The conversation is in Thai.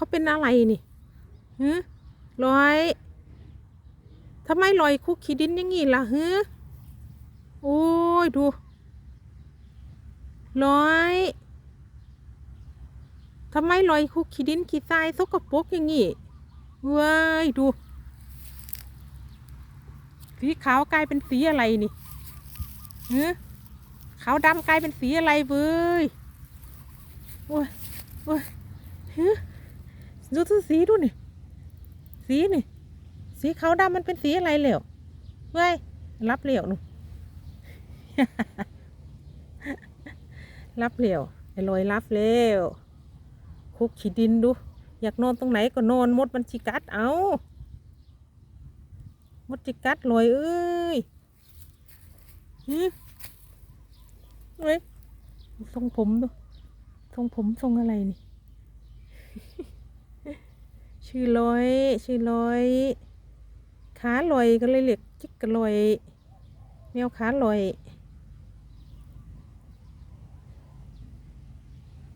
เขาเป็นอะไรนี่ฮึลอยทำไมลอยคุกขี้ดินอย่างงี้ล่ะฮึโอ้ยดูลอยทำไมลอยคุกขี้ดินขี้ทรายสกปรกอย่างงี้เว้ยดู สีขาวกลายเป็นสีอะไรนี่ฮึขาวดำกลายเป็นสีอะไรเว้ยโอ้ย ดูสีดูนี่ สีนี่ สีขาวดำมันเป็นสีอะไรเหลวเว้ย รับเหลวหนูรับเหลวไอ้ลอยรับเหลวคุกขี้ดินดู อยากนอนตรงไหนก็นอนมดมันจิกัดเอามดจิกัดลอยเอ้ยฮึเฮ้ยทรงผมดูทรงผมทรงอะไรนี่ ชื่อลอย ชื่อลอย ขาลอยก็เลยเรียกจิกกะลอย แมวขาลอย